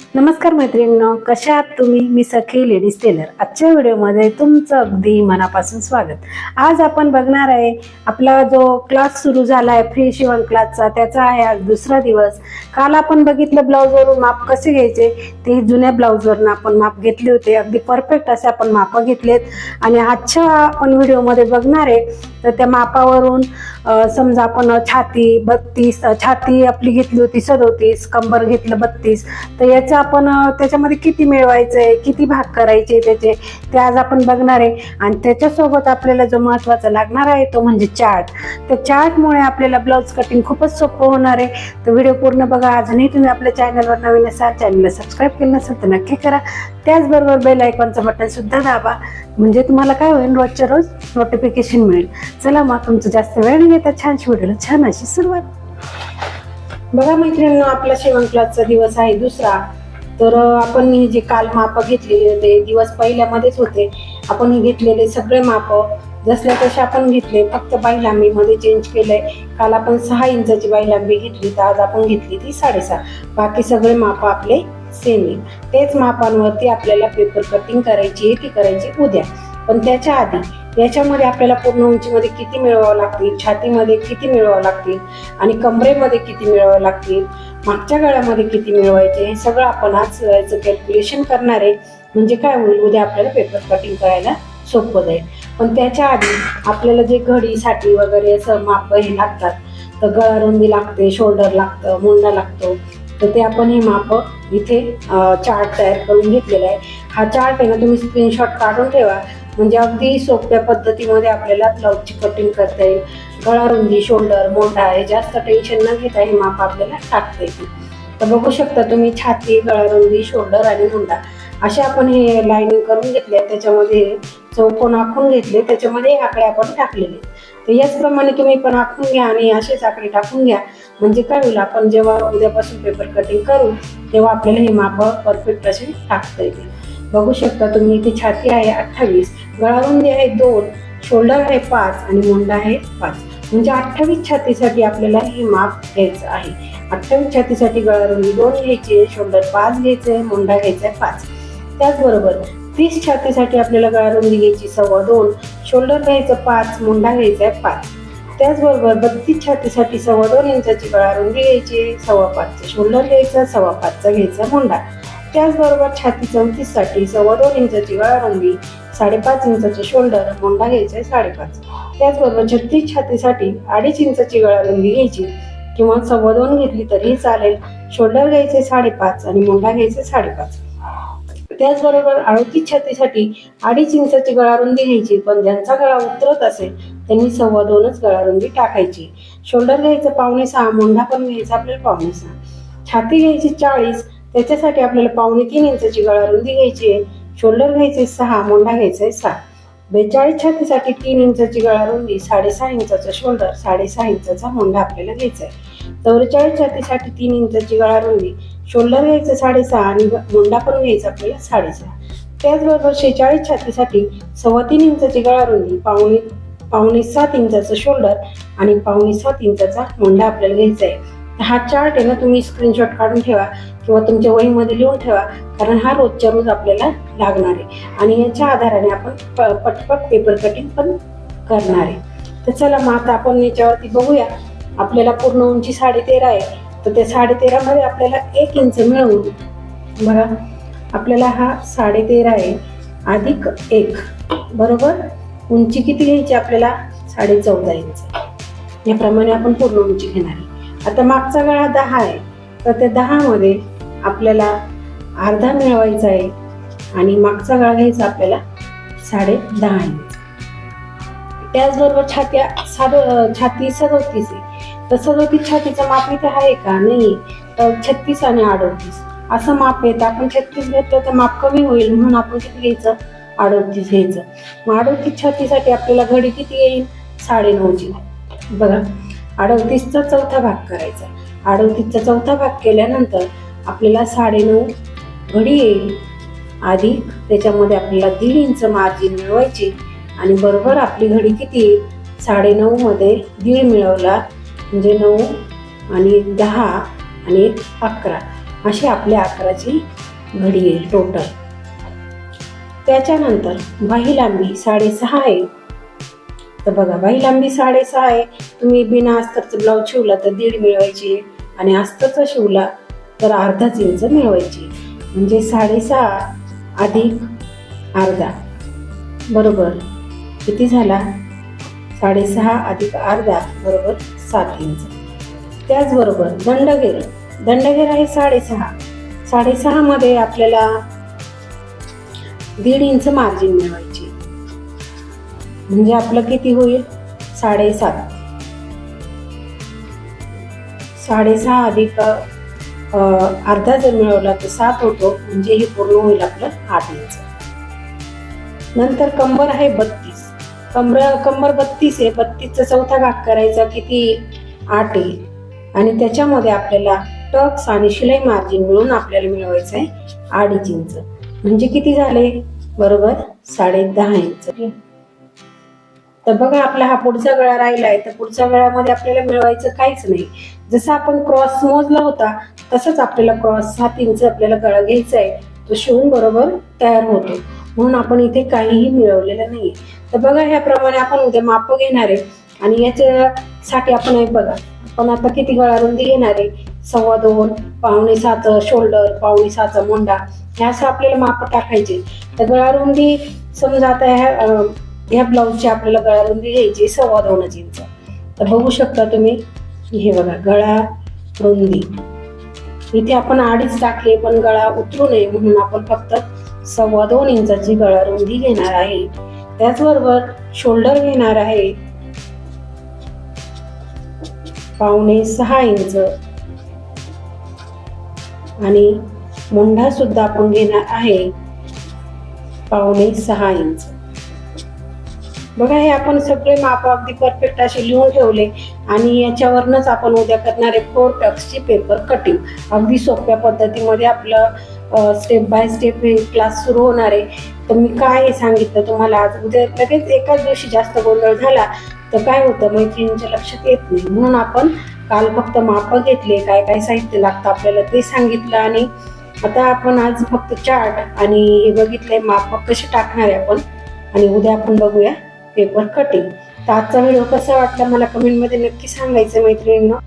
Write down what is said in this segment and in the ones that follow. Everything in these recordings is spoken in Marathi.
नमस्कार मैत्रिणींनो कशा आहात तुम्ही? मी सखी लेडीज टेलर. आजच्या व्हिडिओमध्ये तुमचं अगदी मनापासून स्वागत. आज आपण बघणार आहे आपला जो क्लास सुरू झाला आहे फ्री शिवण क्लासचा त्याचा आहे आज दुसरा दिवस. काल आपण बघितलं ब्लाऊजवरून माप कसे घ्यायचे? ते जुन्या ब्लाऊजवरून आपण माप घेतले होते. अगदी परफेक्ट असे आपण मापं घेतलेत. आणि आजच्या आपण व्हिडिओमध्ये बघणार आहे तर त्या मापावरून समजा आपण छाती बत्तीस छाती आपली घेतली होती सदोतीस कंबर घेतलं बत्तीस तर याचं आपण त्याच्यामध्ये किती मिळवायचं आहे किती भाग करायचे त्याचे ते आज आपण बघणार आहे. आणि त्याच्यासोबत आपल्याला जो महत्त्वाचा लागणार आहे तो म्हणजे चार्ट. त्या चार्टमुळे आपल्याला ब्लाऊज कटिंग खूपच सोपं होणार आहे. तर व्हिडिओ पूर्ण बघा अजूनही तुम्ही आपल्या चॅनलवर नवीन असाल चॅनलला सबस्क्राईब केलं नसेल तर नक्की करा. त्याचबरोबर बेल आयकॉनचं बटन सुद्धा दाबा. म्हणजे तुम्हाला काय होईल रोजच्या रोज नोटिफिकेशन मिळेल. चला मग तुमचं जास्त वेळ न येतात छान शिवडलं छान अशी सुरुवात. बघा मैत्रिणींनो आपला शिवण क्लासचा दिवस आहे दुसरा. तर आपण जे काल माप घेतलेले होते दिवस पहिल्यामध्येच होते. आपण हे घेतलेले सगळे माप जसल्या तसे आपण घेतले. फक्त बाई मध्ये चेंज केलंय. काल आपण सहा इंचाची बाई घेतली तर आज आपण घेतली ती साडेसहा. बाकी सगळे माप आपले सेम आहे तेच मापांवरती आपल्याला पेपर कटिंग करायची आहे ती करायची उद्या. पण त्याच्या आधी याच्यामध्ये आपल्याला पूर्ण उंचीमध्ये किती मिळवावं लागतील छातीमध्ये किती मिळवावं लागतील आणि कमरेमध्ये किती मिळवावं लागतील मागच्या गळ्यामध्ये किती मिळवायचे हे सगळं आपण आज याचं कॅल्क्युलेशन करणार आहे. म्हणजे काय होईल उद्या आपल्याला पेपर कटिंग करायला सोपं जाईल. पण त्याच्या आधी आपल्याला जे घडीसाठी वगैरे असं माप हे लागतात तर गळा रुंदी लागते शोल्डर लागतं मुंडा लागतो तर ते आपण हे माप इथे चार्ट तयार करून घेतलेला आहे. हा चार्ट आहे ना तुम्ही स्क्रीनशॉट काढून ठेवा. म्हणजे अगदी सोप्या पद्धतीमध्ये आपल्याला ब्लाऊजची कटिंग करता येईल. गळा रुंदी शोल्डर मोठा आहे जास्त टेन्शन न घेता हे माप आपल्याला टाकता येतील. तर बघू शकता तुम्ही छाती गळा रुंदी शोल्डर आणि मुंडा असे आपण हे लाईनिंग करून घेतले त्याच्यामध्ये चौकोन आखून घेतले त्याच्यामध्ये हे आकडे आपण टाकलेले. तर याचप्रमाणे तुम्ही पण आखून घ्या आणि असेच आकडे टाकून घ्या. म्हणजे काय होईल आपण जेव्हा उद्यापासून पेपर कटिंग करू तेव्हा आपल्याला हे माप परफेक्ट असे टाकता येते बघू शकता तुम्ही इथे छाती आहे अठ्ठावीस गळारुंदी आहे दोन शोल्डर आहे पाच आणि मुंडा आहे पाच. म्हणजे अठ्ठावीस छातीसाठी आपल्याला हे माप घ्यायचं आहे. अठ्ठावीस छातीसाठी गळारुंदी दोन घ्यायची आहे शोल्डर पाच घ्यायचं आहे मुंडा घ्यायचा आहे पाच. त्याचबरोबर तीस छातीसाठी आपल्याला गळारुंदी घ्यायची सव्वा दोन शोल्डर घ्यायचं पाच मुंडा घ्यायचा आहे पाच. त्याचबरोबर बत्तीस छातीसाठी सव्वा दोन इंचाची गळारुंदी घ्यायची सव्वा पाचचा शोल्डर घ्यायचा सव्वा पाचचा घ्यायचा मुंडा. त्याचबरोबर छाती चौतीससाठी सव्वा दोन इंचाची गळारुंदी साडेपाच इंचाचे शोल्डर मुंडा घ्यायचा आहे साडेपाच. त्याचबरोबर छत्तीस छातीसाठी अडीच इंचाची गळारुंदी घ्यायची. किंवा सव्वा दोन घेतली तरीही चालेल. शोल्डर घ्यायचे साडेपाच आणि मुंडा घ्यायचे साडेपाच. त्याचबरोबर अडतीस छातीसाठी अडीच इंचाची गळारुंदी घ्यायची. पण ज्यांचा गळा उतरत असेल त्यांनी सव्वा दोनच गळारुंदी टाकायची. शोल्डर घ्यायचं पावणे सहा मोंढा पण घ्यायचा आपल्याला पावणे सहा. छाती घ्यायची चाळीस त्याच्यासाठी आपल्याला पावणे तीन इंचाची गळारुंदी घ्यायची आहे. शोल्डर घ्यायचे सहा मुंडा घ्यायचा आहे सहा बेचाळीस छातीसाठी तीन इंचाची गळारुंदी साडेसहा इंचाचा शोल्डर साडेसहा इंचाचा मुंडा आपल्याला घ्यायचा आहे चौवेचाळीस छातीसाठी तीन इंचाची गळारुंदी शोल्डर घ्यायचं साडेसहा आणि मुंडा पण घ्यायचा आपल्याला साडेसहा. त्याचबरोबर शेचाळीस छातीसाठी सव्वा तीन इंचाची गळारुंदी पावणे पावणे सात इंचाचं शोल्डर आणि पावणे सात इंचाचा मुंडा आपल्याला घ्यायचा आहे हा चार्ट आहे ना तुम्ही स्क्रीनशॉट काढून ठेवा किंवा तुमच्या वहीमध्ये लिहून ठेवा कारण हा रोजच्या रोज आपल्याला लागणार आहे. आणि याच्या आधाराने आपण प- पटपट पेपर कटिंग पण करणार आहे. तर चला मग आता आपण याच्यावरती बघूया. आपल्याला पूर्ण उंची साडेतेरा आहे. तर त्या साडेतेरामध्ये आपल्याला एक इंच मिळवून बघा आपल्याला हा साडेतेरा आहे. अधिक एक बरोबर? उंची किती घ्यायची आपल्याला? साडे चौदा इंच. याप्रमाणे आपण पूर्ण उंची घेणार आहे. आता मागचा वेळा दहा आहे. तर त्या दहामध्ये आपल्याला अर्धा मिळवायचा आहे. आणि मागचा गळा घ्यायचा आपल्याला साडे दहा इंच त्याचबरोबर छात्या साध छाती सदोतीस आहे. तर सदोतीस छातीचं माप इथे आहे का? नाही. तर छत्तीस आणि अडोतीस. असं माप आहे. तर आपण छत्तीस घेतलं तर माप कमी होईल. म्हणून आपण किती घ्यायचं? अडोतीस घ्यायचं. मग अडोतीस छातीसाठी आपल्याला घडी किती येईल? साडे नऊची. बघा. अडतीसचा चौथा भाग करायचा. अडतीसचा चौथा भाग केल्यानंतर आपल्याला साडेनऊ घडी येईल. आधी त्याच्यामध्ये आपल्याला दीड इंच मार्जिन मिळवायची आणि बरोबर आपली घडी किती येईल? साडेनऊमध्ये दीड मिळवला म्हणजे नऊ आणि दहा आणि एक अकरा. अशी आपल्या अकराची घडी येईल टोटल त्याच्यानंतर बाही लांबी साडेसहा येईल. तर बघा बाई लांबी साडेसहा आहे. तुम्ही बिना अस्तरचं ब्लाऊज शिवला तर दीड मिळवायची. आणि अस्तरचा शिवला तर अर्धाच इंच मिळवायची. म्हणजे साडेसहा अधिक अर्धा. बरोबर? किती झाला? साडेसहा अधिक अर्धा बरोबर सात इंच त्याचबरोबर दंडगेर दंडगेर आहे साडेसहा. साडेसहामध्ये आपल्याला दीड इंच मार्जिन मिळवायची. म्हणजे आपलं किती होईल? साडेसात. साडेसहा अधिक अर्धा जर मिळवला तर सात होतो म्हणजे हे पूर्ण होईल आपलं आठ इंच. नंतर कंबर आहे बत्तीस. कंबर कंबर बत्तीस आहे. बत्तीसचा चौथा भाग करायचा किती? आठ येईल आणि त्याच्यामध्ये आपल्याला टक्स आणि शिलाई मार्जिन मिळून आपल्याला मिळवायचं आहे अडीच इंच. म्हणजे किती झाले? बरोबर साडे दहा इंच. तर बघा आपला हा पुढचा गळा राहिलाय. तर पुढच्या गळ्यामध्ये आपल्याला मिळवायचं काहीच नाही. जसं आपण क्रॉस मोजला होता तसंच आपल्याला क्रॉस सात इंच आपल्याला गळा घ्यायचा आहे तो शिवून बरोबर तयार होतो. म्हणून आपण इथे काहीही मिळवलेलं नाही तर बघा ह्याप्रमाणे आपण उद्या माप घेणार आहे. आणि याच्यासाठी आपण हे बघा आपण आता किती गळा रुंदी घेणार आहे? सव्वा दोन पावणे सात शोल्डर पावणे सात मोंडा. हे असं आपल्याला माप टाकायचे तर गळा रुंदी समजा आता ह्या ह्या ब्लाऊजची आपल्याला गळा रुंदी घ्यायची सव्वा दोन इंच. तर बघू शकता तुम्ही हे बघा गळा रुंदी. इथे आपण आडीच टाकले पण गळा उतरू नये म्हणून आपण फक्त सव्वा दोन इंचाची गळा रुंदी घेणार आहे. त्याचबरोबर शोल्डर घेणार आहे. पावणे सहा इंच. आणि मुंढा सुद्धा आपण घेणार आहे. पावणे सहा इंच. बघा हे आपण सगळे माप अगदी परफेक्ट असे लिहून ठेवले आणि याच्यावरनच आपण उद्या करणारे फोर टक्सची पेपर कटिंग अगदी सोप्या पद्धतीमध्ये आपलं स्टेप बाय स्टेप हे क्लास सुरू होणार आहे. तर मी काय हे सांगितलं तुम्हाला आज उद्या लगेच एकाच दिवशी जास्त गोंधळ झाला तर काय होतं? मैत्रिणींच्या लक्षात येत नाही. म्हणून आपण काल फक्त माप घेतले काय काय साहित्य लागतं आपल्याला ते सांगितलं आणि आता आपण आज फक्त चार्ट आणि हे बघितलंय माप कसे टाकणार आहे आपण? आणि उद्या आपण बघूया. पेपर कटिंग तर आजचा व्हिडिओ कसा वाटला मला कमेंटमध्ये नक्की सांगायचं मैत्रिणींना.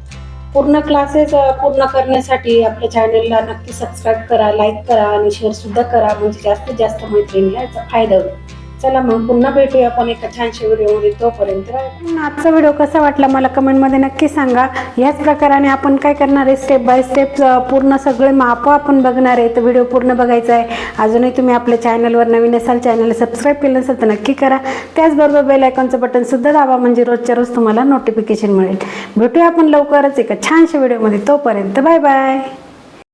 पूर्ण क्लासेस पूर्ण करण्यासाठी आपल्या चॅनलला नक्की सबस्क्राईब करा लाईक करा आणि शेअरसुद्धा करा. म्हणजे जास्तीत जास्त मैत्रिणीला याचा फायदा होईल. चला मग पुन्हा भेटूया आपण एका छानशा व्हिडिओमध्ये तोपर्यंत. आजचा व्हिडिओ कसा वाटला मला कमेंटमध्ये नक्की सांगा. याच प्रकाराने आपण काय करणार आहे? स्टेप बाय स्टेप पूर्ण सगळे मापं आपण बघणार आहे. तर व्हिडिओ पूर्ण बघायचा आहे. अजूनही तुम्ही आपल्या चॅनलवर नवीन असाल चॅनलला सबस्क्राईब केलं नसेल तर नक्की करा. त्याचबरोबर बेल आयकॉनचं बटन सुद्धा दाबा. म्हणजे रोजच्या रोज तुम्हाला नोटिफिकेशन मिळेल. भेटूया आपण लवकरच एका छानशा व्हिडिओमध्ये. तोपर्यंत बाय बाय